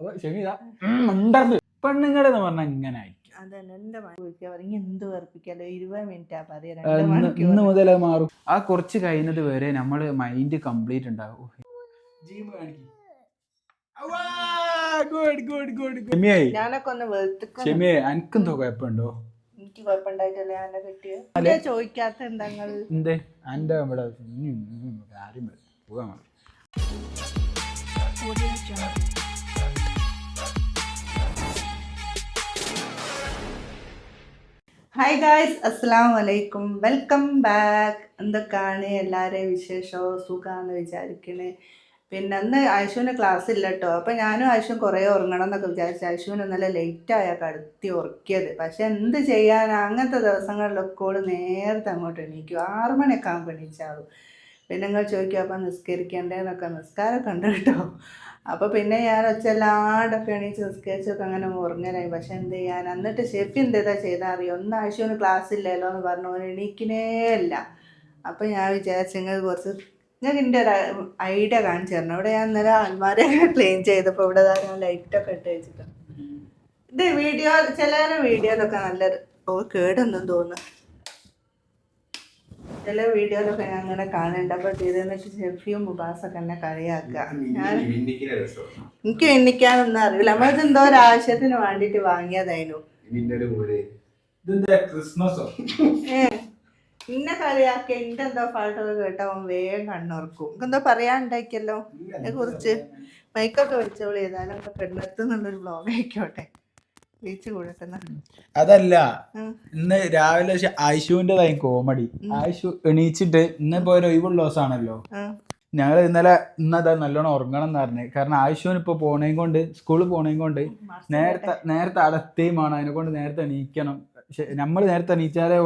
അപ്പൊ ഷെമീത ഉണ്ടായിരുന്നു പെണ്ണുങ്ങളെന്ന് പറഞ്ഞാൽ ഇങ്ങനെ ആയിരിക്കും. ഇന്ന് മുതൽ അത് മാറും. ആ കുറച്ച് കഴിയുന്നത് വരെ നമ്മൾ മൈൻഡ് കംപ്ലീറ്റ് ഉണ്ടാവും. വെളുത്തുക്ക ഷെമിയെ എനിക്കെന്തോ കുഴപ്പമുണ്ടോ? എനിക്ക് കുഴപ്പമുണ്ടായിട്ടല്ലേ ഞാൻ കിട്ടിയത് ചോദിക്കാത്ത എന്താ? എന്തേ എന്റെ ഇവിടെ കാര്യം. പോകാൻ ഹായ് ഗായ്സ് അസ്സാം വലൈക്കും വെൽക്കം ബാക്ക് എന്തൊക്കെയാണ് എല്ലാവരെയും വിശേഷമോ സുഖമാണെന്ന് വിചാരിക്കണേ. പിന്നെ അന്ന് ആയുഷുവിന് ക്ലാസ് ഇല്ല കേട്ടോ അപ്പം ഞാനും ആയുഷും കുറേ ഉറങ്ങണം എന്നൊക്കെ വിചാരിച്ചു ആയുഷുവിന് ഇന്നലെ ലേറ്റായ കടത്തി ഉറക്കിയത്. പക്ഷെ എന്ത് ചെയ്യാൻ അങ്ങനത്തെ ദിവസങ്ങളിലൊക്കെ ഓൾ നേരത്തെ അങ്ങോട്ട് എണീക്കും. ആറു മണിയൊക്കെ ആകുമ്പോൾ എണീച്ചാവും. പിന്നെ നിങ്ങൾ ചോദിക്കും അപ്പം നിസ്കരിക്കണ്ടേന്നൊക്കെ നിസ്കാരമൊക്കെ ഉണ്ട് കേട്ടോ. അപ്പോൾ പിന്നെ ഞാൻ ഒച്ചല്ലാണ്ടൊക്കെ എണീച്ച് നിസ്കരിച്ചൊക്കെ അങ്ങനെ ഉറങ്ങലായി. പക്ഷെ എന്ത് ചെയ്യാൻ? എന്നിട്ട് ഷെഫി എന്തേതാ ചെയ്താൽ അറിയോ? ഒന്ന് ആഴ്ച ക്ലാസ് ഇല്ലല്ലോ എന്ന് പറഞ്ഞു. ഓൻ എണീക്കണേ അല്ല അപ്പോൾ ഞാൻ വിചാരിച്ചു നിങ്ങൾ കുറച്ച് ഞാൻ എന്റെ ഒരു ഐഡിയ കാണിച്ചു തരണം. ഇവിടെ ഞാൻ ഇന്നലെ അൽമാരയൊക്കെ ക്ലീൻ ചെയ്തപ്പോൾ ഇവിടെ ധാരാളം ലൈറ്റൊക്കെ ഇട്ട് വെച്ചിട്ടുണ്ട് ഇത് വീഡിയോ ചില വീഡിയോയിലൊക്കെ നല്ലൊരു ഓ കേടൊന്നും തോന്നുന്നു. ചില വീഡിയോയിലൊക്കെ ഞാൻ അങ്ങനെ കാണുന്നുണ്ട് അപ്പോൾ ചെയ്തതെന്ന് വെച്ചാൽ ഷെഫിയും മുബാസൊക്കെ എന്നെ കളിയാക്കുക ഞാൻ എനിക്ക് എണ്ണിക്കാനൊന്നും അറിയില്ല. നമ്മളിത് എന്തോ ഒരു ആവശ്യത്തിന് വേണ്ടിയിട്ട് വാങ്ങിയതായിരുന്നു. ഇന്നെ കളിയാക്കിയ എന്റെ എന്തോ പാട്ടൊക്കെ കേട്ടോ അവൻ വേഗം കണ്ണുറക്കും. എനിക്ക് എന്തോ പറയാനുണ്ടാക്കിയല്ലോ അതിനെ കുറിച്ച് മൈക്കൊക്കെ വിളിച്ചോളി. ഏതായാലും ഒക്കെ പെണ്ണെത്തുന്നുള്ളൊരു ബ്ലോഗ് ആയിക്കോട്ടെ. അതല്ല. ഇന്ന് രാവിലെ ആയിഷുവിന്റെ ആയിഷുവിന്റെതായി കോമഡി. ആയിഷു എണീച്ചിട്ട് ഇന്നിപ്പോ ഒരു ഒഴിവുള്ള ദിവസമാണല്ലോ. ഞങ്ങൾ ഇന്നലെ ഇന്നതാ നല്ലോണം ഉറങ്ങണം എന്ന് പറഞ്ഞു. കാരണം ആയിഷുവിന് ഇപ്പൊ പോണേം കൊണ്ട് സ്കൂളിൽ പോണേം കൊണ്ട് നേരത്തെ നേരത്തെ അടത്തേം ആണ് അതിനെ കൊണ്ട് നേരത്തെ എണീക്കണം. നമ്മൾ നേരത്തെ എണീച്ചാലേ ആ.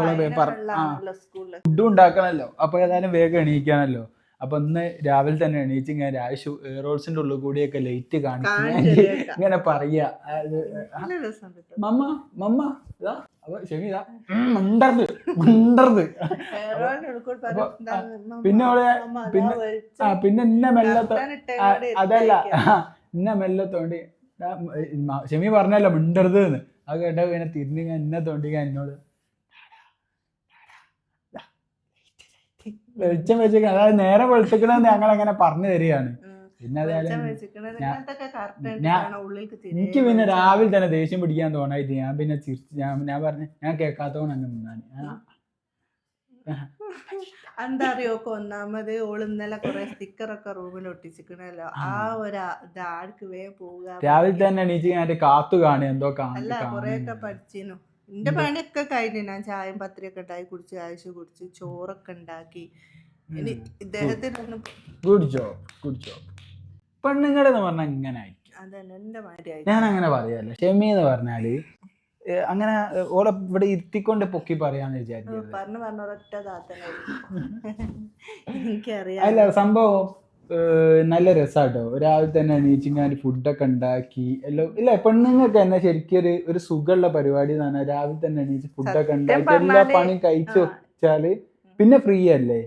വെള്ളമാണല്ലോ സ്കൂളിൽ. ഫുഡും ഉണ്ടാക്കണമല്ലോ അപ്പൊ ഏതായാലും വേഗം എണീക്കാനല്ലോ അപ്പൊ ഇന്ന് രാവിലെ തന്നെ എണീച്ച് ഞാൻ രാശു റോഡ്സിന്റെ ഉള്ളിൽ കൂടിയൊക്കെ ലൈറ്റ് കാണിച്ച് കാണിച്ച് ഇങ്ങനെ പറയാ. മമ്മ മമ്മ ഇതാ. അപ്പൊ ഷെമി ഇതാ. മണ്ടർന്ന് മിണ്ടർന്ന് പിന്നെ അവളെ പിന്നെ ആ പിന്നെ എന്നെ മെല്ലെ തൊ- കർട്ടൻ ഇട്ടേ ആ, കൂടെ അതല്ല. ഇന്ന എന്നെ മെല്ലെ തോണ്ടി ദാ, മ- ഷെമി പറഞ്ഞല്ലോ മിണ്ടരുത് എന്ന്. അത് കേട്ടോ പിന്നെ തിരിഞ്ഞ് ഞാൻ എന്നെ തോണ്ടിക്കാൻ എന്നോട് വെളിച്ചം വെച്ചിരിക്കണം അതായത് നേരെ വെളുത്തിക്കണെന്ന് ഞങ്ങൾ അങ്ങനെ പറഞ്ഞു തരികയാണ്. പിന്നെ എനിക്ക് പിന്നെ രാവിലെ തന്നെ ദേഷ്യം പിടിക്കാൻ തോന്നായിട്ട് ഞാൻ പിന്നെ ചിരിച്ച് ഞാൻ ഞാൻ പറഞ്ഞു ഞാൻ കേൾക്കാത്തോണ്ട് അങ്ങ് നിന്നാണ്. എന്താ അറിയോക്കെ ഒന്നാമത് ഓൾ ഇന്നലെ സ്റ്റിക്കർ സ്റ്റിക്കറൊക്കെ റൂമിൽ ഒട്ടിച്ചിക്കണല്ലോ. ആ ഒരു ഇതാർക്ക് വേ പോവുക. രാവിലെ തന്നെ എണീച്ച് ഞാൻ കാത്തു കാണി എന്തോ അല്ല കൊറേയൊക്കെ പഠിച്ചിനു എന്റെ പണിയൊക്കെ കഴിഞ്ഞു ഞാൻ ചായയും പത്രിയൊക്കെ ഉണ്ടാക്കി കുടിച്ച് ആഴ്ച കുടിച്ച് ചോറൊക്കെ ഉണ്ടാക്കി. ഇനി ഇദ്ദേഹത്തിനൊന്നും ഗുഡ് ജോബ് ഗുഡ് ജോബ് പെണ്ണുങ്ങളെന്ന് പറഞ്ഞാൽ ഇങ്ങനെ ആയിരിക്കും. അതന്നെ എന്റെ മാതിരി ഞാൻ അങ്ങനെ പറയല്ല ഷെമി എന്ന് പറഞ്ഞാൽ ഏ, അങ്ങനെ ഓളെ ഇവിടെ ഇരുത്തിക്കൊണ്ട് പൊക്കി പറയാന്ന് വിചാരിച്ചു പറഞ്ഞു പറഞ്ഞ ഒരൊറ്റ താത്തനായിരുന്നു എനിക്കറിയാം. അല്ല സംഭവം നല്ല രസാട്ടോ. രാവിലെ തന്നെ എണീച്ചിങ്ങാൻ ഫുഡൊക്കെ ഉണ്ടാക്കി. എല്ലാം ഇല്ല പെണ്ണുങ്ങൾക്ക് തന്നെ ശരിക്കും ഒരു ഒരു സുഖമുള്ള പരിപാടി പറഞ്ഞാൽ രാവിലെ തന്നെ എണീച്ച് ഫുഡൊക്കെ ഉണ്ടാക്കി. എല്ലാ പണി കഴിച്ചു വെച്ചാൽ പിന്നെ ഫ്രീ അല്ലേ?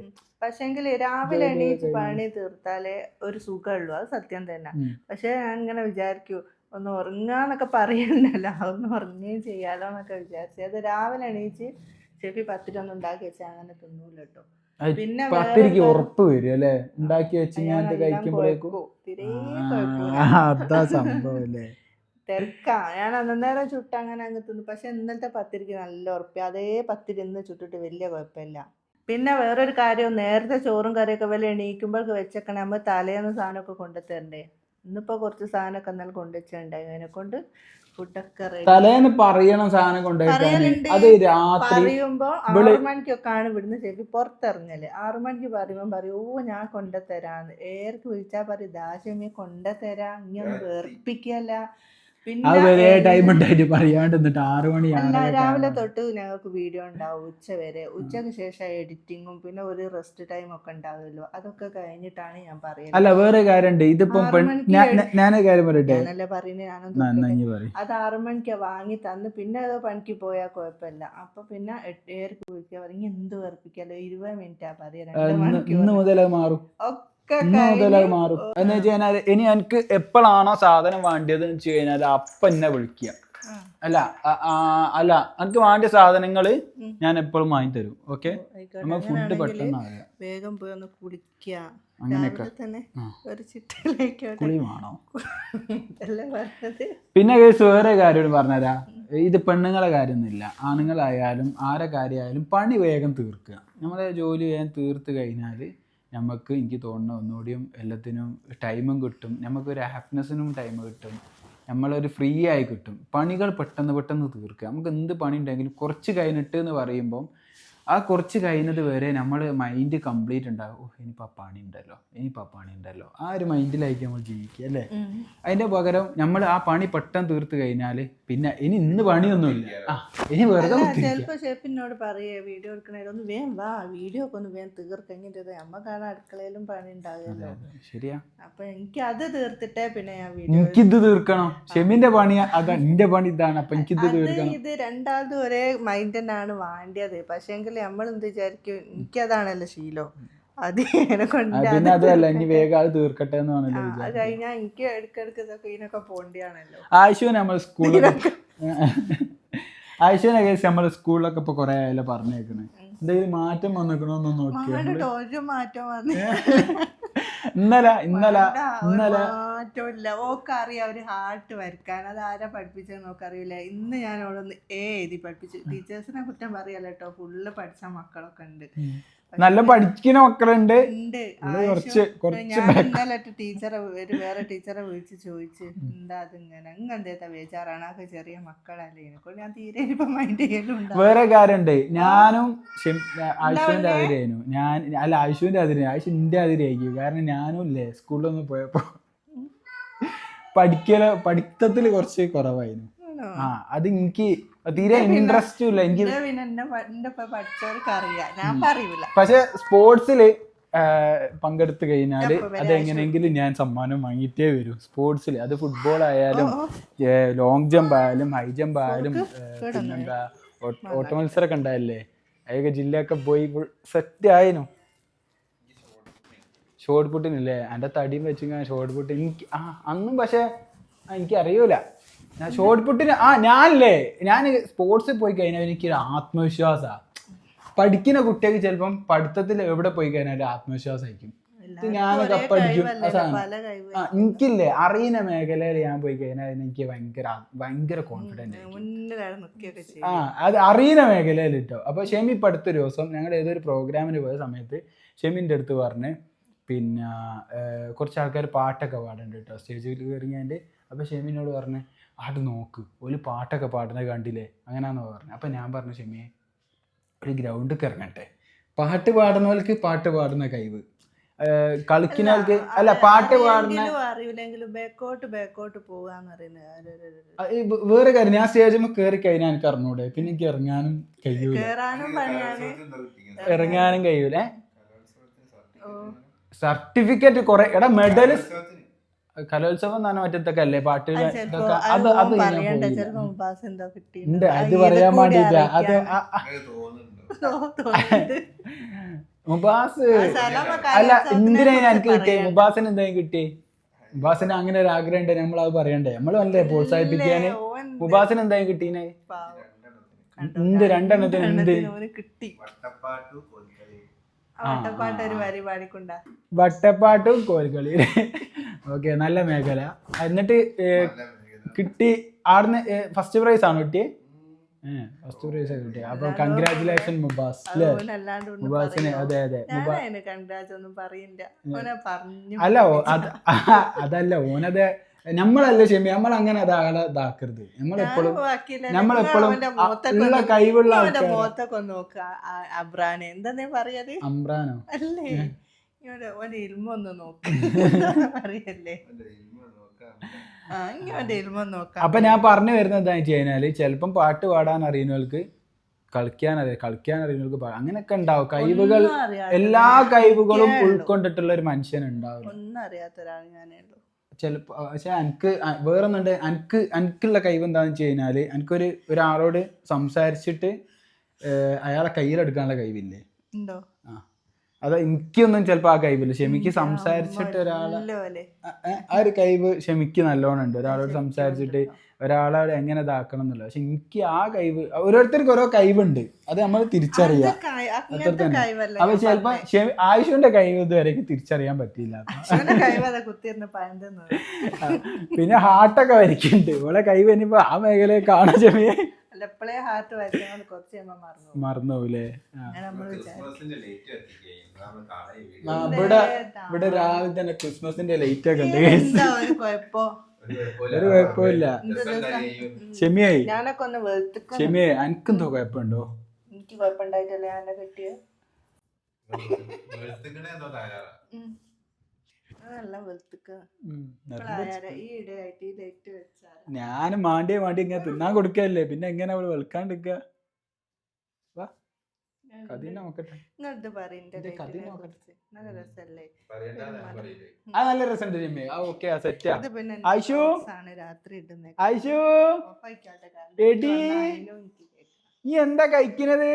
പക്ഷെങ്കിൽ രാവിലെ എണീച്ച് പണി തീർത്താലേ ഒരു സുഖമുള്ളൂ. അത് സത്യം തന്നെ. പക്ഷെ ഞാൻ ഇങ്ങനെ വിചാരിക്കൂ ഒന്ന് ഉറങ്ങാന്നൊക്കെ പറയണ്ടല്ലോ. ഒന്ന് ഉറങ്ങുകയും ചെയ്യാലോ എന്നൊക്കെ വിചാരിച്ചു. അത് രാവിലെ എണീച്ച് ചെപ്പി പത്തിരൊന്നും ഉണ്ടാക്കി വെച്ചാൽ അങ്ങനെ തിന്നൂല കേട്ടോ. അത് പിന്നെ പത്തിരിക്ക് ഉറപ്പ് വരും അല്ലെ? ഉണ്ടാക്കി വെച്ച് ഞാൻ കഴിക്കുമ്പോഴേക്കും. അതാ സംഭവം അല്ലേ? തിരക്കാ. ഞാൻ അന്നേരം ചുട്ട അങ്ങനെ അങ്ങ് തിന്നു. പക്ഷെ ഇന്നലത്തെ പത്തിരിക്ക് നല്ല ഉറപ്പ്. അതേ പത്തിരി ഇന്ന് ചുട്ടിട്ട് വലിയ കുഴപ്പമില്ല. പിന്നെ വേറൊരു കാര്യം നേരത്തെ ചോറും കറിയൊക്കെ വല്ല എണീക്കുമ്പോഴൊക്കെ വെച്ചേക്കണേ നമ്മൾ തലേന്ന് സാധനമൊക്കെ കൊണ്ടുത്തരണ്ടേ? ഇന്നിപ്പോ കുറച്ച് സാധനമൊക്കെ എന്നാലും കൊണ്ടുവച്ചിട്ടുണ്ടായി. അതിനെ കൊണ്ട് ഫുഡൊക്കെ തലേന്ന് പറയണം സാധനം കൊണ്ടുപോയി അത് രാത്രി പറയുമ്പോ ആറു മണിക്കൊക്കെയാണ് ഇവിടുന്ന് ശരി പുറത്തിറങ്ങൽ. ആറു മണിക്ക് പറയുമ്പോ പറയും ഓ ഞാൻ കൊണ്ടുതരാന്ന്. ഏർക്ക് വിളിച്ചാ പറയും ദാശമി കൊണ്ടുതരാ ഇങ്ങനെ വേർപ്പിക്കല്ല. അത് വരെ പിന്നെ ടൈം ഉണ്ടായിട്ട് പറയാണ്ട് എന്നിട്ട് ആറു മണി രാവിലെ തൊട്ട് ഞങ്ങൾക്ക് വീഡിയോ ഉണ്ടാവും ഉച്ച വരെ. ഉച്ചയ്ക്ക് ശേഷം എഡിറ്റിങ്ങും പിന്നെ ഒരു റെസ്റ്റ് ടൈം ഒക്കെ ഉണ്ടാവുമല്ലോ. അതൊക്കെ കഴിഞ്ഞിട്ടാണ് ഞാൻ പറയുന്നത്. അല്ല വേറെ കാര്യമുണ്ട്. ഇതിപ്പം ഞാനേ കാര്യം പറയട്ടെ? ഞാനല്ലേ പറയുന്നത് അത് ആറു മണിക്ക് വാങ്ങി തന്ന്. പിന്നെ അത് പണിക്ക് പോയാൽ കുഴപ്പമില്ല. അപ്പൊ പിന്നെ ഏർക്ക് വിളിക്കാൻ പറയും എന്ത് വെറുപ്പിക്കാലോ? ഇരുപത് മിനിറ്റാ പറയാ ഇന്ന് മുതൽ മാറും. ഒക്കെ ഇന്ന് മുതൽ അത് മാറും. എന്ന് വെച്ച് കഴിഞ്ഞാൽ ഇനി എനിക്ക് എപ്പോഴാണോ സാധനം വേണ്ടത് എന്ന് വെച്ച് കഴിഞ്ഞാൽ അപ്പം എന്നെ വിളിക്കുക. അല്ല അല്ല എനിക്ക് വേണ്ട സാധനങ്ങൾ ഞാൻ എപ്പോഴും വാങ്ങി തരും ഓക്കെ? നമ്മൾ ഫുഡ് പെട്ടെന്ന് വേഗം പോയി ഒന്ന് കുളിക്കുക. പിന്നെ കേസ് വേറെ കാര്യം പറഞ്ഞുതരാ. ഇത് പെണ്ണുങ്ങളെ കാര്യമൊന്നുമില്ല. ആണുങ്ങളായാലും ആരെ കാര്യമായാലും പണി വേഗം തീർക്കുക. നമ്മളെ ജോലി വേഗം തീർത്ത് കഴിഞ്ഞാൽ നമുക്ക് എനിക്ക് തോന്നുന്ന ഒന്നുകൂടിയും എല്ലാത്തിനും ടൈമും കിട്ടും. നമുക്കൊരു ഹാപ്പിനെസ്സിനും ടൈം കിട്ടും. നമ്മളൊരു ഫ്രീ ആയി കിട്ടും. പണികൾ പെട്ടെന്ന് പെട്ടെന്ന് തീർക്കുക. നമുക്ക് എന്ത് പണി ഉണ്ടെങ്കിലും കുറച്ച് കഴിഞ്ഞിട്ട് എന്ന് പറയുമ്പം ആ കുറച്ച് കഴിയുന്നത് വരെ നമ്മൾ മൈൻഡ് കംപ്ലീറ്റ് ഉണ്ടാകും ഓ ഇനിയിപ്പോൾ ആ പണി ഉണ്ടല്ലോ ഇനിയിപ്പോൾ ആ പണി ഉണ്ടല്ലോ. ആ ഒരു മൈൻഡിലായിരിക്കും നമ്മൾ ജീവിക്കുക അല്ലേ? അതിന്റെ പകരം നമ്മൾ ആ പണി പെട്ടെന്ന് തീർത്ത് കഴിഞ്ഞാൽ പിന്നെ ഇനി ഇന്ന് പണിയൊന്നുമില്ല. ആ ഇനി വെറുതെ ചിലപ്പോൾ ഷേപ്പിനോട് ഷെഫിനോട് പറയേ വീഡിയോ എടുക്കണേലൊന്ന് വേഗം വാ വീഡിയോ ഒക്കെ ഒന്ന് വേഗം തീർക്കെങ്കിന്റെ നമ്മക്കാണ് അടുക്കളയിലും പണി ഉണ്ടാകുമല്ലോ ശരിയാ. അപ്പൊ എനിക്ക് അത് തീർത്തിട്ടേ പിന്നെ ഞാൻ വീഡിയോ എനിക്കിത് തീർക്കണം. ഷെമിന്റെ പണി അതാ എന്റെ പണി ഇതാണ്. അപ്പൊ എനിക്കിത് തീർക്കണം. ഇത് രണ്ടാമത് ഒരേ മൈൻഡ് തന്നെയാണ് വാണ്ടിയത്. പക്ഷേങ്കിൽ നമ്മൾ എന്ത് വിചാരിക്കും? എനിക്കതാണല്ലോ ശീലം. അത് എന്നെ ആ, കൊണ്ട് പിന്നെ അതല്ല ഇനി വേഗം അത് തീർക്കട്ടെ കഴിഞ്ഞാൽ എനിക്ക് ഇടയ്ക്കിടയ്ക്ക് ഇതൊക്കെ ഇതിനൊക്കെ പോണ്ടിയാണല്ലോ. നമ്മൾ സ്കൂളിൽ നമ്മൾ സ്കൂളിലൊക്കെ ഇപ്പൊ കൊറേ ആയാലും പറഞ്ഞേക്കണേ എന്തെങ്കിലും മാറ്റം വന്നിക്കണോന്ന് നോക്കിയോ? ഒരു മാറ്റം വന്നു. ഇന്നലെ ഇന്നലെ ഇന്നലെ. മാറ്റമില്ല. ഓക്ക് അറിയാം ഒരു ഹാർട്ട് വരക്കാൻ അത് ആരാ പഠിപ്പിച്ചത് നോക്കറിയില്ല ഇന്ന് ഞാൻ അവിടെ ഒന്ന് ഏ എഴുതി പഠിപ്പിച്ചു. ടീച്ചേഴ്സിനെ കുറ്റം പറയല്ലോ കേട്ടോ. ഫുള്ള് പഠിച്ച മക്കളൊക്കെ ഉണ്ട്. നല്ല പഠിക്കുന്ന മക്കളുണ്ട്. കുറച്ച് കുറച്ച് ടീച്ചറെ ഒരു വേറെ ടീച്ചറെ വിളിച്ച് ചോദിച്ച് എന്താ അതിങ്ങനെ? അങ്ങ് എന്തേത്താ ബേജാറാണ് അതൊക്കെ ചെറിയ മക്കളല്ലേ? എന്നെക്കൊണ്ട് ഞാൻ തീരെ ഇപ്പൊ മൈൻഡ് ചെയ്യലുണ്ടാവും വേറെ കാര്യണ്ട് ഞാനും ആയുഷുവിന്റെ അതിരായിരുന്നു. ഞാൻ അല്ല ആയുഷുവിന്റെ അതിരി ആയുഷ് എന്റെ അതിരായിരിക്കും. കാരണം ഞാനും ഇല്ലേ സ്കൂളിലൊന്നും പോയപ്പോ പഠിക്കൽ പഠിത്തത്തിൽ കുറച്ച് കുറവായിരുന്നു. ആ അത് എനിക്ക് തീരെ ഇൻട്രസ്റ്റും ഇല്ല. എനിക്ക് എന്റെ പക്ഷെ സ്പോർട്സിൽ പങ്കെടുത്തു കഴിഞ്ഞാൽ അതെങ്ങനെയെങ്കിലും ഞാൻ സമ്മാനം വാങ്ങിയിട്ടേ വരും. സ്പോർട്സിൽ അത് ഫുട്ബോൾ ആയാലും ലോങ് ജമ്പ് ആയാലും ഹൈ ജമ്പ് ആയാലും പിന്നെന്താ ഓട്ട- ഓട്ട മത്സരമൊക്കെ ഉണ്ടായല്ലേ? അതൊക്കെ ജില്ലയൊക്കെ പോയി സെറ്റ് ആയിരുന്നു ഷോർട്ട് പുട്ടിനില്ലേ എന്റെ തടിയും വെച്ചിങ്ങനെ ഷോർട്ട് പുട്ട് എനിക്ക് ആ അന്നും പക്ഷേ എനിക്കറിയൂല. എനിക്ക് അറിയൂല ഞാൻ ഷോർട്ട് പുട്ടിന് ആ ഞാനല്ലേ ഞാൻ സ്പോർട്സിൽ പോയി കഴിഞ്ഞാൽ എനിക്കൊരു ആത്മവിശ്വാസമാണ് പഠിക്കുന്ന കുട്ടിയൊക്കെ ചിലപ്പം പഠിത്തത്തിൽ എവിടെ പോയി കഴിഞ്ഞാൽ ആത്മവിശ്വാസമായിരിക്കും ഞാൻ ആ എനിക്കില്ലേ അറിയുന്ന മേഖലയിൽ ഞാൻ പോയി കഴിഞ്ഞാൽ എനിക്ക് ഭയങ്കര ഭയങ്കര കോൺഫിഡന്റ് ആയിരിക്കും. മുന്നിൽ നിൽക്കുകയൊക്കെ ചെയ്യും. ആ അത് അറിയുന്ന മേഖലയിൽ കേട്ടോ അപ്പൊ ഷെമി ഇപ്പം ദിവസം ഞങ്ങൾ ഏതൊരു പ്രോഗ്രാമിന് പോയ സമയത്ത് ഷെമിന്റെ അടുത്ത് പറഞ്ഞ് പിന്നെ കുറച്ച് ആൾക്കാർ പാട്ടൊക്കെ പാടുന്നുണ്ട് കേട്ടോ സ്റ്റേജിൽ കയറിയാണ്ട് അപ്പോൾ ഷെമിനോട് പറഞ്ഞ് അത് നോക്ക് ഒരു പാട്ടൊക്കെ പാടുന്നത് കണ്ടില്ലേ? അങ്ങനെയാണെന്ന് പറഞ്ഞു. അപ്പോൾ ഞാൻ പറഞ്ഞു ഷെമിയെ ഒരു ഗ്രൗണ്ടിൽ ഇറങ്ങട്ടെ പാട്ട് പാടുന്നവർക്ക് പാട്ട് പാടുന്ന കഴിവ്. കളിക്കുന്നവർക്ക് അല്ല പാട്ട് പാടുന്ന അറിയില്ലെങ്കിലും ബേക്കോട്ട് ബേക്കോട്ട് പോകാന്ന് പറയുന്നത് വേറെ കാര്യം ഞാൻ സ്റ്റേജിൽ കയറി കഴിഞ്ഞാൽ എനിക്ക് അറിഞ്ഞൂടെ. പിന്നെ എനിക്ക് ഇറങ്ങാനും കഴിയൂല. ഇറങ്ങാനും കഴിയൂലേ. ഓ. സർട്ടിഫിക്കറ്റ് കുറെ. എടാ മെഡൽ കലോത്സവം തന്നെ മറ്റത്തൊക്കെ അല്ലേ? പാട്ട് ഇതൊക്കെ. അത് അത് ഉണ്ട് അത് പറയാൻ വേണ്ടിയില്ല അത് മുബാസ്. അല്ല എന്തിനാ എനിക്ക് കിട്ടിയേ? മുബാസിന് എന്താ കിട്ടി മുബാസിന് അങ്ങനെ ഒരു ആഗ്രഹം ഉണ്ട് നമ്മൾ അത് പറയണ്ടേ? നമ്മൾ വല്ലേ പ്രോത്സാഹിപ്പിക്കാന്? മുബാസിന് എന്താ കിട്ടീനെ? എന്ത് രണ്ടെണ്ണത്തിന് എന്ത്? കിട്ടി. വട്ടപ്പാട്ട് ഒരു വരി പാടിക്കൊണ്ട. വട്ടപ്പാട്ടും കോൽക്കളി. ഓക്കെ നല്ല മേഖല. എന്നിട്ട് കിട്ടി ആടുന്ന് ഫസ്റ്റ് പ്രൈസ് ആണ് കിട്ടി ഫസ്റ്റ് പ്രൈസ് കിട്ടിയ. അപ്പൊ കൺഗ്രാറ്റുലേഷൻ മുബാസ് മുബാസിന് അതെ അതെ. അല്ല അതല്ല ഓനത് നമ്മളല്ല ക്ഷമി നമ്മൾ അങ്ങനെ അതാളെ ഇതാക്കരുത്. നമ്മളെപ്പോഴും നമ്മളെപ്പോഴും ഉള്ള കഴിവുള്ള മുഖത്തൊക്കെ ഒന്ന് നോക്ക അബ്രാനെ. എന്താ പറയത് അമ്രാനോ? അല്ലേ? ഓന്റെ ഇൽമൊന്ന് നോക്ക്. അറിയല്ലേ അപ്പൊ ഞാൻ പറഞ്ഞു വരുന്നത് എന്താ വെച്ച് കഴിഞ്ഞാൽ ചിലപ്പം പാട്ട് പാടാൻ അറിയുന്നവർക്ക് കളിക്കാൻ അറിയാം കളിക്കാൻ അറിയുന്നവർക്ക് അങ്ങനെയൊക്കെ ഉണ്ടാവും. കഴിവുകൾ എല്ലാ കഴിവുകളും. ഉൾക്കൊണ്ടിട്ടുള്ള ഒരു മനുഷ്യൻ ഉണ്ടാവും ഒന്നും അറിയാത്ത ഒരാൾ ഞാനേ ഉള്ളൂ ചിലപ്പോ പക്ഷെ എനിക്ക് വേറൊന്നുണ്ട്. എനിക്ക് എനിക്കുള്ള കഴിവ് എന്താണെന്ന് വെച്ച് കഴിഞ്ഞാൽ എനിക്കൊരു ഒരാളോട് സംസാരിച്ചിട്ട് അയാളെ കയ്യിലെടുക്കാനുള്ള കഴിവില്ലേ? ആ. അത് എനിക്കൊന്നും ചിലപ്പോൾ ആ കഴിവില്ല. ക്ഷമിക്ക് സംസാരിച്ചിട്ട് ഒരാളെ ആ ഒരു കഴിവ് ക്ഷമിക്ക് നല്ലോണം ഉണ്ട് ഒരാളോട് സംസാരിച്ചിട്ട് ഒരാളോട് എങ്ങനെ ഇതാക്കണം എന്നുള്ളത്. പക്ഷെ എനിക്ക് ആ കഴിവ് ഓരോരുത്തർക്ക് ഓരോ കഴിവുണ്ട്. അത് നമ്മൾ തിരിച്ചറിയാം. അത്ര തന്നെ അപ്പൊ ചിലപ്പോ ആയുഷുവിന്റെ ആയുഷിന്റെ കഴിവ് ഇതുവരെ തിരിച്ചറിയാൻ പറ്റിയില്ല. പിന്നെ ഹാർട്ടൊക്കെ വരയ്ക്കുന്നുണ്ട്. ഇവളെ കഴിവ് ഇനിയിപ്പോ ആ മേഖലയെ കാണാൻ പോകും. മറന്നുപോലേ ഇവിടെ ഇവിടെ രാവിലെ തന്നെ ക്രിസ്മസിന്റെ ലൈറ്റ് ഒക്കെ ഉണ്ട് ഒരു കുഴപ്പോ ഒരു കുഴപ്പമില്ല. ക്ഷമിയായി ഞാനൊക്കെ ഒന്ന് വെളുത്തുക്ക ക്ഷമിയായി എനിക്കെന്തോ കുഴപ്പമുണ്ടോ? എനിക്ക് കുഴപ്പമുണ്ടായിട്ടല്ലേ ഞാൻ എന്തോ ഞാൻ മാണ്ടിയെ മാണ്ടി ഇങ്ങനെ തിന്നാൻ കൊടുക്കല്ലേ പിന്നെ എങ്ങനെ അവൾ വെളുക്കാണ്ടിരിക്ക? ഇങ്ങോട്ട് പറയണ്ടേ. നല്ല രസല്ലേ നല്ല രസമുണ്ട് ഓക്കെ ആ ഐഷു? രാത്രി ഇടുന്നത് ഓഫായിക്കാട്ടെ എടീ. നീ എന്താ കഴിക്കണത്?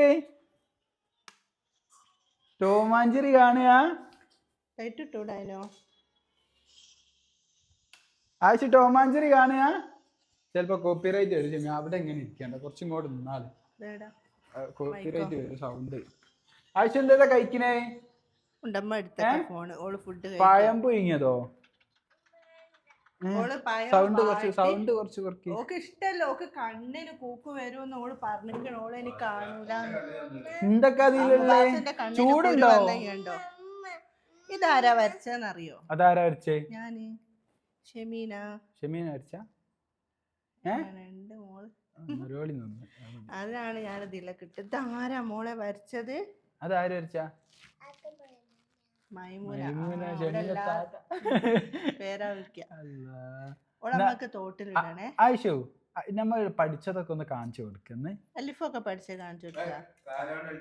ടോമാഞ്ചേരി കാണുക. ആയിഷു ടോമാഞ്ചേരി കാണുക. ചിലപ്പോ കോപ്പിറൈറ്റ് വരും ജിമ്മി അവിടെ എങ്ങനെ ഇരിക്കണ്ട. കുറച്ചും കൂടെ നിന്നാൽ കോപ്പിറൈറ്റ് വരും സൗണ്ട് ആഴ്ച എന്താ കഴിക്കണേ? ഉണ്ടമ്മ എടുത്ത ഫോണ്. ഓൾ ഫുഡ് പഴം പുഴുങ്ങിയതോ? സൗണ്ട് കുറച്ച് സൗണ്ട് കുറച്ച് കുറക്കി. ഓക്ക് ഇഷ്ടല്ല. ഓക്ക് കണ്ണിന് കൂക്ക് വരുമെന്ന് ഓൾ പറഞ്ഞിരിക്കണ. ഓൾ എനിക്ക് കാണൂല എന്തൊക്കെ അതിലുള്ള ചൂടുണ്ടോ? ഇതാരാ വരച്ചെന്നറിയോ? അതാരാ വരച്ചേ? ഞാൻ. ഷെമീന. ഷെമീന വരച്ച? ഏ? രണ്ട് മോൾ. ഒരുപാടി നിന്ന്. അതിനാണ് ഞാൻ ഇതിലൊക്കെ ഇട്ട് ഇതാരാ മോളെ വരച്ചത്? അതാര് വരച്ച? ആയിഷു നമ്മൾ പഠിച്ചതൊക്കെ ഒന്ന് കാണിച്ചു കൊടുക്കുന്നേ അലിഫൊക്കെ പഠിച്ച് കാണിച്ചു കൊടുക്ക താരാണ്ട്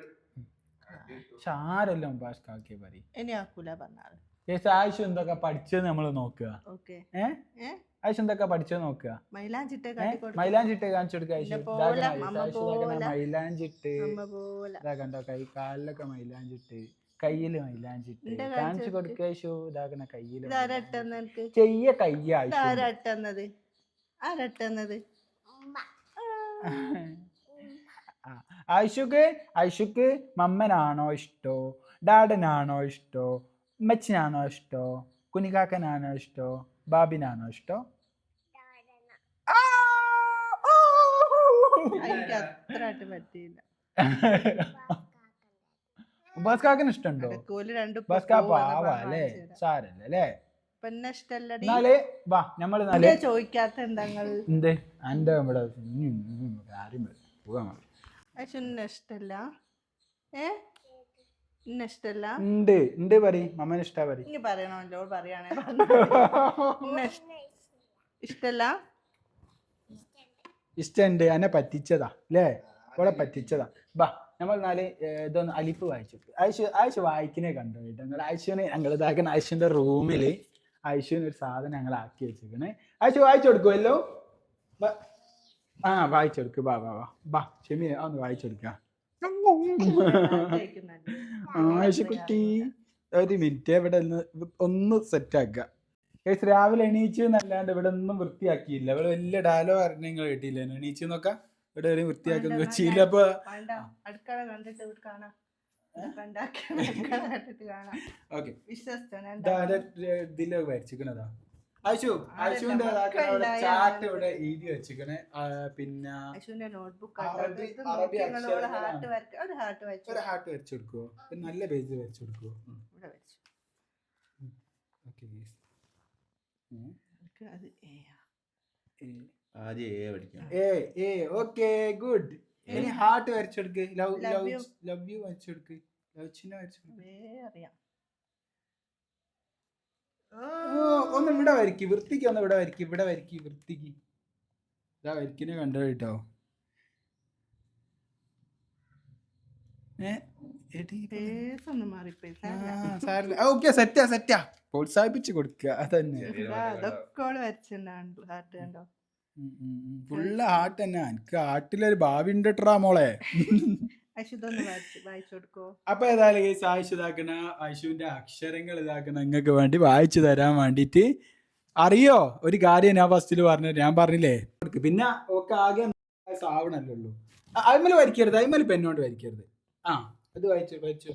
പക്ഷെ ആരെല്ലാം ഭാഷക്കാക്കിയ പറയും ഇനി ആക്കൂല പറഞ്ഞാൽ ചേച്ചി ആയുഷ് എന്തൊക്കെ പഠിച്ചത് നമ്മൾ നോക്കുക. ആയുഷ് എന്തൊക്കെ പഠിച്ചത് നോക്കുക. മൈലാഞ്ചിട്ട് കൊടുക്ക കാണിച്ചു കൊടുക്കുക മൈലാഞ്ചിട്ട്. ഇതാ കണ്ടോ കൈ കാലിലൊക്കെ മൈലാഞ്ചിട്ട്. കയ്യിൽ മൈലാഞ്ചിട്ട്. കാണിച്ചു കൊടുക്കുക ആയിഷു ഇതാക്കണ കയ്യിൽ ചെയ്യ കയ്യ ആയിഷു ഇതാരാ ഇട്ടെന്നത്? ആരാ ഇട്ടെന്നത്? ആ, ആയിഷുക്ക് ആയിഷുക്ക് മമ്മനാണോ ഇഷ്ടോ? ഡാഡനാണോ ഇഷ്ടോ? ഉമ്മച്ചിനാണോ ഇഷ്ടോ? കുനികാക്കനാണോ ഇഷ്ടോ? ബാബിനാണോ ഇഷ്ടോ. എനിക്ക് അത്രയായിട്ട് പറ്റിയില്ല. ഇഷ്ടമുണ്ടോ? പാവ അല്ലേ? സാരല്ല അല്ലേ? പിന്നെ ഇഷ്ടല്ലടി. എന്നാൽ വാ നമ്മൾ ചോദിക്കാത്ത എന്ത്? ഇവിടെ പോകാൻ ഇഷ്ടല്ല. ഏ? ഉണ്ട് ഉണ്ട് പറ മമ്മന് ഇഷ്ടാ പറ ഇനി പറയണമല്ലോ പറയാണേ ഇഷ്ടല്ല ഇഷ്ടമുണ്ട് എന്നെ പറ്റിച്ചതാ അല്ലേ ഇവിടെ പറ്റിച്ചതാ ബാ നമ്മൾ നാല് ഇതൊന്ന് അലിപ്പ് വായിച്ചു ആയിഷു ആയിഷു വായിക്കുന്നെ കണ്ടു കേട്ടോ ഞങ്ങൾ ആയിഷുവിനെ ഞങ്ങൾ ഇതാക്കുന്ന ആയിഷുവിന്റെ റൂമിൽ ആയിഷുവിന് ഒരു സാധനം ഞങ്ങൾ ആക്കി വെച്ചിരിക്കണേ ആയിഷു വായിച്ചു കൊടുക്കുമല്ലോ ആ വായിച്ചു ബാ ബാ ബാ ബാ ഷെമി ഒന്ന് വായിച്ചു കൊടുക്കാം കഴിക്കുന്നുണ്ട്. കുട്ടി. ഒരു മിനിറ്റ് ഇവിടെ ഒന്ന് ഒന്ന് സെറ്റ് ആക്കുക. ഏസ് രാവിലെ എണീച്ചു എന്നല്ലാണ്ട് ഇവിടെ ഒന്നും വൃത്തിയാക്കിയില്ല. ഇവിടെ വലിയ ഡാലോ അറിഞ്ഞ നിങ്ങൾ കേട്ടില്ല. എണീച്ചു നോക്കാം. ഇവിടെ ഒരു വൃത്തിയാക്കുന്ന വെച്ചില്ല. അപ്പൊ അടുക്കള കണ്ടിട്ട് കാണാം. ഓക്കെ ഇതിൽ വരച്ചിക്കണതാ ചാർട്ട്. ഇവിടെ എഴുതി വെച്ചിക്കണേ പിന്നെ അശുവിന്റെ നോട്ട്ബുക്ക്. ഒരു ഹാർട്ട് വെച്ചു ഒരു ഹാർട്ട് വരച്ചു കൊടുക്കുവോ? ഒരു നല്ല പേജ് വരച്ചു കൊടുക്കുവോ? ഗുഡ് ഇനി ഹാർട്ട് വരച്ചെടുക്ക് ലവ് ലവ് ലവ് യു വരച്ചെടുക്ക് ലവ് ചിഹ്നം വരച്ചെടുക്ക് അറിയാം. ഒന്ന് ഇവിടെ വരയ്ക്ക് വൃത്തിക്ക് ഒന്ന് ഇവിടെ വരയ്ക്ക് ഇവിടെ വരയ്ക്ക് വൃത്തിക്ക്. ഇതാ വരയ്ക്കിനെ കണ്ടോ പ്രോത്സാഹിപ്പിച്ച് കൊടുക്കുക അതന്നെ. ഫുള്ള് ഹാർട്ട് തന്നെ. എനിക്ക് ഹാർട്ടിലൊരു ഭാവി ഉണ്ട് ട്രാ മോളെ. അപ്പൊ ഏതായാലും കേസ് ആയിഷ് ഇതാക്കണ ആയിഷുവിന്റെ അക്ഷരങ്ങൾ ഇതാക്കണ നിങ്ങൾക്ക് വേണ്ടി വായിച്ചു തരാൻ വേണ്ടിട്ട് അറിയോ? ഒരു കാര്യം ഞാൻ ഫസ്റ്റിൽ പറഞ്ഞു ഞാൻ പറഞ്ഞില്ലേ? പിന്നെ ഒക്കെ ആകെ ആവണല്ലോ ഉള്ളൂ. വരിക്കരുത് വരയ്ക്കരുത് അയിമൽ പെണ്ണോണ്ട് വരയ്ക്കരുത്. ആ അത് വായിച്ചു വായിച്ചു.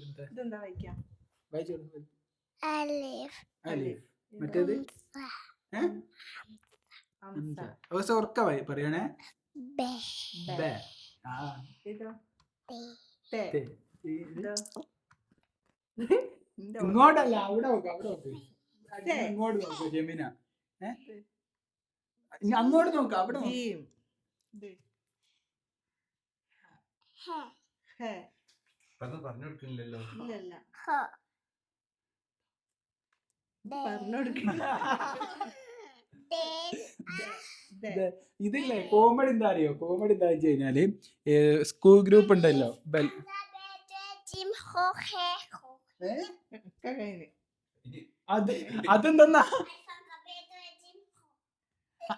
മറ്റേത്? ഏഹ് ഉറക്ക പറയണേ. ആ, ഇങ്ങോട്ടല്ല അവിടെ നോക്ക് അവിടെ നോക്ക്. ഇങ്ങോട്ട് നോക്ക് ജമീന. ഏ? അങ്ങോട്ട് നോക്ക് അവിടെ. പറഞ്ഞു കൊടുക്കുന്നില്ലല്ലോ ഇല്ലല്ല. പറഞ്ഞു കൊടുക്കണം ഇതില്ലേ കോമഡി എന്താ അറിയോ? കോമഡി എന്താ വെച്ച് കഴിഞ്ഞാൽ സ്കൂൾ ഗ്രൂപ്പ് ഉണ്ടല്ലോ ബെൽ അത് അതെന്താ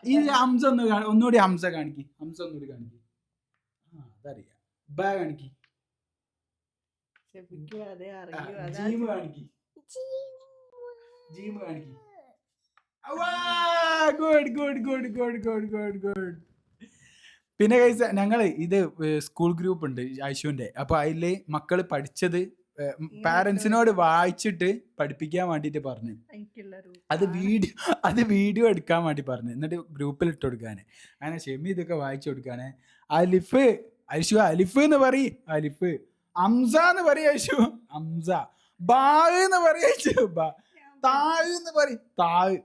ഈ ഹംസ ഒന്ന് ഒന്നുകൂടി ഹംസ കാണിക്ക്. ഹംസ ഒന്നുകൂടി കാണിക്ക്. ആ അതറിയാം. ബ കാണിക്ക്. ജീമ് കാണിക്ക്. ജീമ് കാണിക്ക്. Good good good good good good good പിന്നെ കഴിച്ച ഞങ്ങൾ ഇത് സ്കൂൾ ഗ്രൂപ്പ് ഉണ്ട് ഐശുവിന്റെ അപ്പൊ അതിൽ മക്കൾ പഠിച്ചത് പാരന്റ്സിനോട് വായിച്ചിട്ട് പഠിപ്പിക്കാൻ വേണ്ടിട്ട് പറഞ്ഞു. അത് വീഡിയോ അത് വീഡിയോ എടുക്കാൻ വേണ്ടി പറഞ്ഞു. എന്നിട്ട് ഗ്രൂപ്പിൽ ഇട്ട് കൊടുക്കാന്. അങ്ങനെ ഷെമി ഇതൊക്കെ വായിച്ചു കൊടുക്കാന്. അലിഫ് ഐഷു അലിഫ് എന്ന് പറയ് അലിഫ്. അംസ എന്ന് പറയും ഐഷു അംസ. ബാ എന്ന് പറയും താഴ് എന്ന് പറയും താഴ്.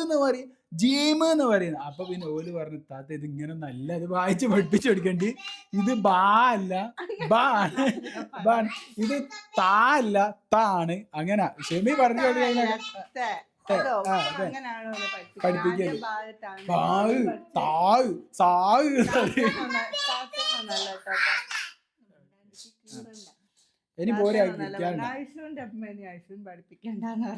എന്ന് പറയും ജീമ് എന്ന് പറയുന്നത് അപ്പൊ പിന്നെ ഓൽ പറഞ്ഞു താത്ത ഇത് ഇങ്ങനെ നല്ല ഇത് വായിച്ച് പഠിപ്പിച്ചു കൊടുക്കേണ്ടി. ഇത് ബാ അല്ല ബാ ആണ്. ബാ ഇത് താ അല്ല താ ആണ്. അങ്ങനെ. ഷെമി പറഞ്ഞു? പഠിപ്പിക്കൽ. ആദ്യം ഭാഗത്താണ് താഴ് ഇനി പോരെ ആയുഷുവിന്റെ ആയുഷുവിൻ പഠിപ്പിക്കണ്ടെന്ന്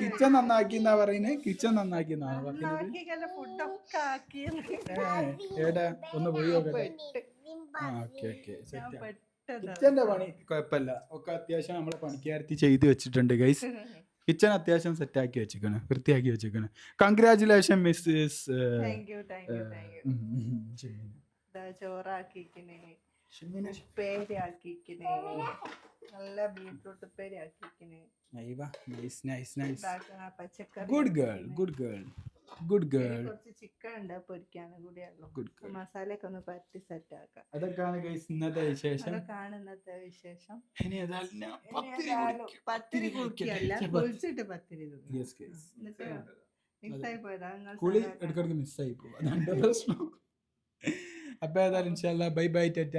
കിച്ചൺ നന്നാക്കി എന്നാ പറയുന്നത് കിച്ചൺ നന്നാക്കി എന്നാണ് പറയുന്നത് ഏടാ ഒന്ന് പോയി നോക്കട്ടെ പെട്ട്. ആ ഓക്കെ ഓക്കെ സെറ്റ് കിച്ചന്റെ പണി കുഴപ്പമില്ല. ഒക്കെ അത്യാവശ്യം നമ്മളെ പണിക്കാരത്തി ചെയ്ത് വെച്ചിട്ടുണ്ട് ഗൈസ് കിച്ചൺ അത്യാവശ്യം സെറ്റ് ആക്കി വെച്ചിരിക്കണ് വൃത്തിയാക്കി വെച്ചിരിക്കണ്. കൺഗ്രാചുലേഷൻ മിസ്സസ് ചോറാക്കിക്കണേ ഉപ്പേരി ആക്കിക്കണേ നല്ല ബീട്രൂട്ട് ഉപ്പേരി ആക്കിക്കണേ നൈസ് നൈസ് നൈസ് ഇതാക്കണ പച്ചക്കറി good girl good girl good girl കുറച്ച് ചിക്കൻ ഉണ്ട് പൊരിക്കാനും കൂടിയുള്ളൂ മസാലയൊക്കെ ഒന്ന് പരത്തി സെറ്റ് ആക്കാം. അതൊക്കെയാണ് ഗൈസ് ഇന്നത്തെ വിശേഷം. അതൊക്കെയാണ് ഇന്നത്തെ വിശേഷം. ഇനി പത്തിരി പത്തിരി. കുളിച്ചിട്ട് മിക്സായി പോയതാ. കുളി മിസ്സായി പോകും അതാണ് പ്രശ്നം. അപ്പൊ ഏതായാലും ബൈ ബൈ ടാറ്റ